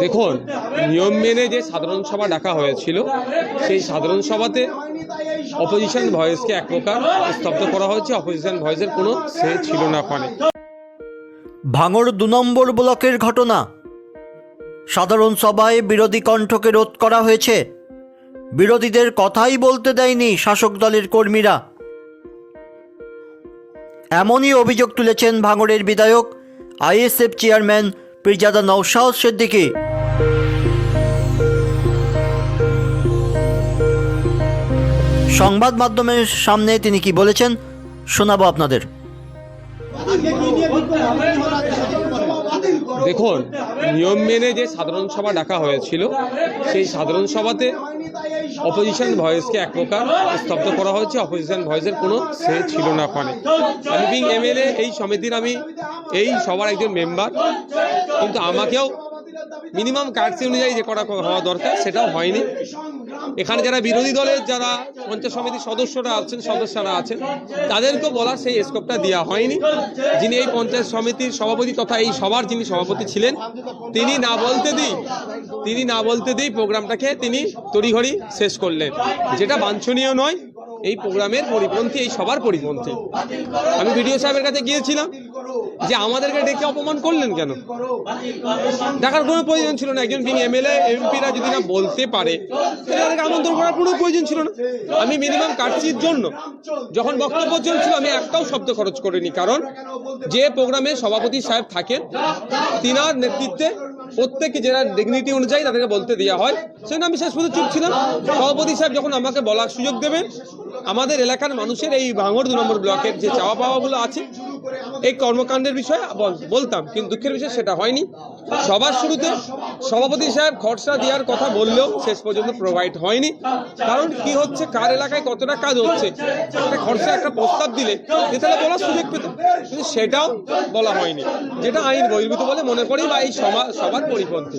দেখুন নিয়ম মেনে যে সাধারণ সভা ডাকা হয়েছিল সেই সাধারণ সভাতে অপোজিশন ভয়েসকে এক প্রকার স্তব্ধ করা হয়েছে। অপোজিশন ভয়েসের কোনো সে ছিল না ওখানে। ভাঙড় দু নম্বর ব্লকের ঘটনা। সাধারণ সভায় বিরোধী কণ্ঠকে রোধ করা হয়েছে। বিরোধীদের কথাই বলতে দেয়নি শাসক দলের কর্মীরা। এমনই অভিযোগ তুলেছেন ভাঙড়ের বিধায়ক আইএসএফ চেয়ারম্যান পিরজাদা নৌশাদ সিদ্দিকী। সংবাদ মাধ্যমের সামনে তিনি কি বলেছেন, শোনাবো আপনাদের। দেখুন, নিয়ম মেনে যে সাধারণ সভা ডাকা হয়েছিল, সেই সাধারণ সভাতে অপোজিশন ভয়েসকে এক প্রকার স্তব্ধ করা হয়েছে। অপোজিশন ভয়েসের কোনো সে ছিল না ওখানে। আমি বিং এমএলএ এই সমিতির আমি এই সবার একজন মেম্বার কিন্তু আমাকেও মিনিমাম কার্ডসি অনুযায়ী যে করা হওয়া দরকার, সেটাও হয়নি। এখানে যারা বিরোধী দলের যারা পঞ্চায়েত সমিতির সদস্যরা আছেন সদস্যরা আছেন, তাদেরকেও বলা সেই স্কোপটা দেওয়া হয়নি। যিনি এই পঞ্চায়েত সমিতির সভাপতি তথা এই সবার যিনি সভাপতি ছিলেন, তিনি না বলতে দিই, তিনি না বলতে দিই প্রোগ্রামটাকে তিনি তড়িঘড়ি শেষ করলেন। যেটা বাঞ্ছনীয় নয়, এই প্রোগ্রামের পরিপন্থী, এই সবার পরিপন্থী। আমি বিডিও সাহেবের কাছে গিয়েছিলাম যে আমাদেরকে ডেকে অপমান করলেন কেন? দেখার কোনো প্রয়োজন ছিল না একজন বিং এমএলএ এমপিরা যদি না বলতে পারে তাদেরকে আমন্ত্রণ করার কোনো প্রয়োজন ছিল না। আমি মিনিমাম কাটছির জন্য যখন বক্তব্য চলছিল আমি একটাও শব্দ খরচ করিনি কারণ যে প্রোগ্রামে সভাপতি সাহেব থাকেন তিনার নেতৃত্বে প্রত্যেকে যারা ডিগনিটি অনুযায়ী তাদেরকে বলতে দেওয়া হয় সেজন্য আমি শেষ পর্যন্ত চুপ ছিলাম। সভাপতি সাহেব যখন আমাকে বলার সুযোগ দেবেন আমাদের এলাকার মানুষের এই ভাঙড় দু নম্বর ব্লকের যে চাওয়া পাওয়াগুলো আছে এই কর্মকাণ্ডের বিষয়ে বলতাম, কিন্তু দুঃখের বিষয় সেটা হয়নি। সবার শুরুতে সভাপতি সাহেব খরচা দেওয়ার কথা বললেও শেষ পর্যন্ত প্রোভাইড হয়নি। কারণ কি হচ্ছে? কার এলাকায় কতটা কাজ হচ্ছে? খরচা, একটা প্রস্তাব দিলে তাহলে বলার সুযোগ পেত। কিন্তু সেটাও বলা হয়নি। যেটা আইন বহির্ভূত বলে মনে করি বা এই সমা- সবার পরিপন্থী।